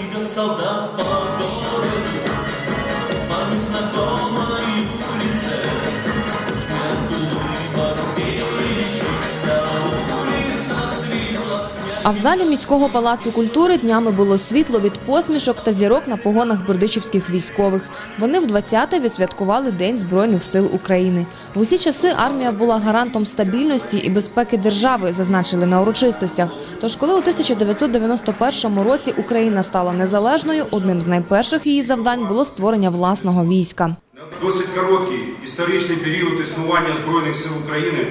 идет солдат по городу, по незнакомой А в залі міського палацу культури днями було світло від посмішок та зірок на погонах бердичівських військових. Вони в 20-те відсвяткували День Збройних сил України. В усі часи армія була гарантом стабільності і безпеки держави, зазначили на урочистостях. Тож, коли у 1991 році Україна стала незалежною, одним з найперших її завдань було створення власного війська. Досить короткий історичний період існування Збройних сил України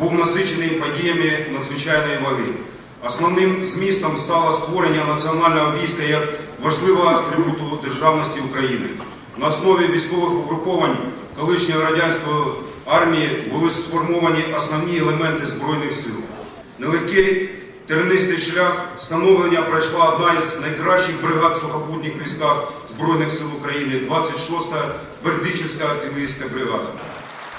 був насичений подіями надзвичайної ваги. Основним змістом стало створення національного війська як важливого атрибуту державності України. На основі військових угруповань колишньої радянської армії були сформовані основні елементи Збройних сил. Нелегкий тернистий шлях встановлення пройшла одна із найкращих бригад в сухопутних військах Збройних сил України, 26-та Бердичівська артилерійська бригада.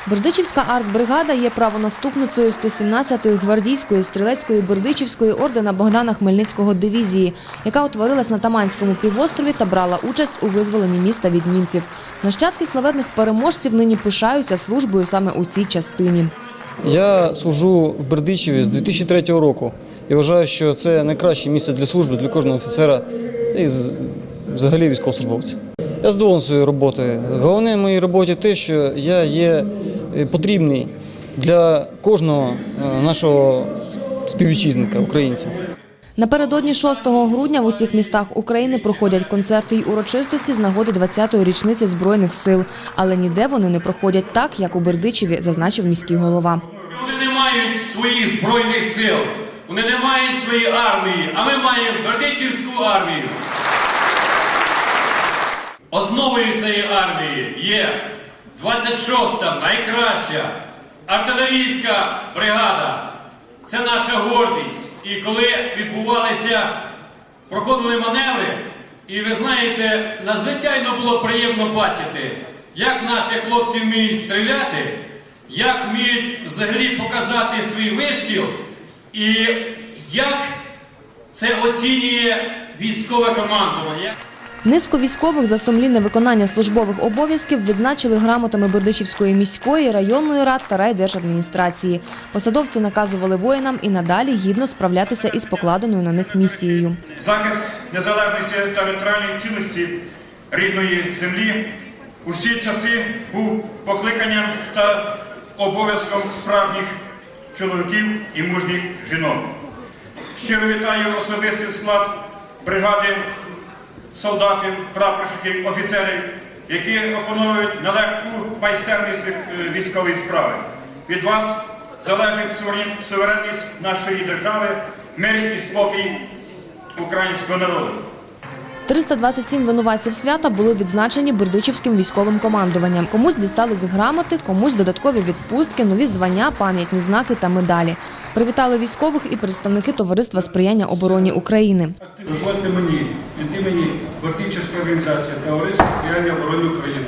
Бердичівська артбригада є правонаступницею 117-ї гвардійської стрілецької Бердичівської ордена Богдана Хмельницького дивізії, яка утворилась на Таманському півострові та брала участь у визволенні міста від німців. Нащадки славетних переможців нині пишаються службою саме у цій частині. Я служу в Бердичеві з 2003 року і вважаю, що це найкраще місце для служби для кожного офіцера і взагалі військовослужбовця. Я задоволений своєю роботою. Головне в моїй роботі те, що я є потрібний для кожного е, нашого співвітчизника, українця. Напередодні 6 грудня в усіх містах України проходять концерти й урочистості з нагоди 20-ї річниці Збройних сил. Але ніде вони не проходять так, як у Бердичеві, зазначив міський голова. Вони не мають своїх збройних сил, вони не мають своєї армії, а ми маємо Бердичівську армію. Основою цієї армії є 26-та найкраща артилерійська бригада. Це наша гордість. І коли відбувалися, проходили маневри, і ви знаєте, надзвичайно було приємно бачити, як наші хлопці вміють стріляти, як вміють взагалі показати свій вишкіл, і як це оцінює військове командування. Низку військових за сумлінне виконання службових обов'язків відзначили грамотами Бердичівської міської, районної рад та райдержадміністрації. Посадовці наказували воїнам і надалі гідно справлятися із покладеною на них місією. Захист незалежності та територіальної цілості рідної землі у всі часи був покликанням та обов'язком справжніх чоловіків і мужніх жінок. Щиро вітаю особистий склад бригади солдатів, прапорщиків, офіцерів, які опановують нелегку майстерність е, військової справи. Від вас залежить суверенність нашої держави, мир і спокій українського народу. 327 винуватців свята були відзначені Бердичівським військовим командуванням. Комусь дістались грамоти, комусь додаткові відпустки, нові звання, пам'ятні знаки та медалі. Привітали військових і представники товариства сприяння обороні України. Дозвольте мені від імені Бортичівської організації Товариства сприяння оборони України,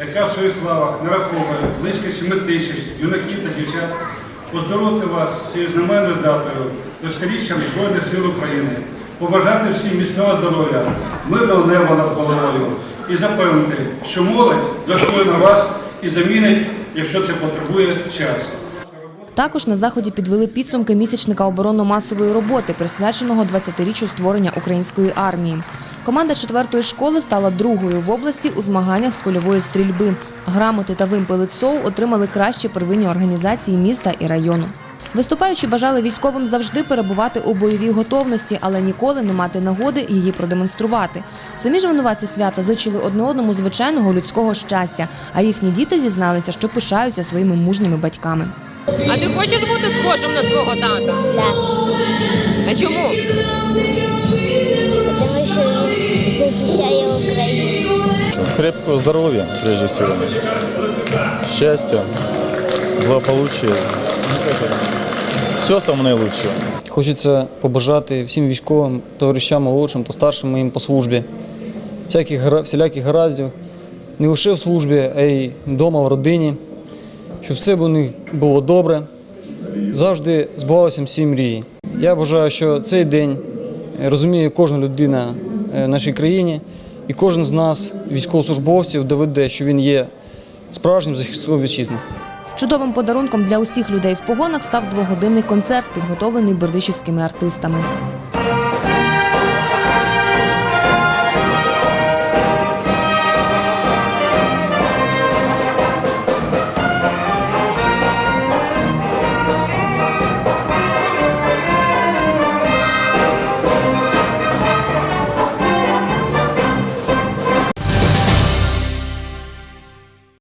яка в своїх лавах нараховує близько 7 тисяч юнаків та дівчат, поздоровити вас цією знаменною датою до Збройних сил України, побажати всім міцного здоров'я, мирного неба над головою і запевнити, що молодь достойна вас і замінить, якщо це потребує часу. Також на заході підвели підсумки місячника оборонно-масової роботи, присвяченого 20-річчю створення української армії. Команда 4-ї школи стала другою в області у змаганнях з кульової стрільби. Грамоти та вимпели ЦОУ отримали кращі первинні організації міста і району. Виступаючи бажали військовим завжди перебувати у бойовій готовності, але ніколи не мати нагоди її продемонструвати. Самі ж винуватці свята зичили одне одному звичайного людського щастя, а їхні діти зізналися, що пишаються своїми мужніми батьками. А ти хочеш бути схожим на свого тата? Да, А чому? потому что він захищає Україну. Крепкого здоровья, прежде всего. Счастья, благополучия. Все самое наилучшее. Хочеться побажати всім військовим товаришам молодшим та старшим моїм по службі. Всяких, всіляких гараздів, не лише в службі, а й вдома, в родині, щоб все у них було добре, завжди збувалися всі мрії. Я бажаю, що цей день е, розуміє кожна людина е, нашій країні. І кожен з нас, військовослужбовців, доведе, що він є справжнім захисником вітчизни. Чудовим подарунком для усіх людей в погонах став двогодинний концерт, підготовлений бердичівськими артистами.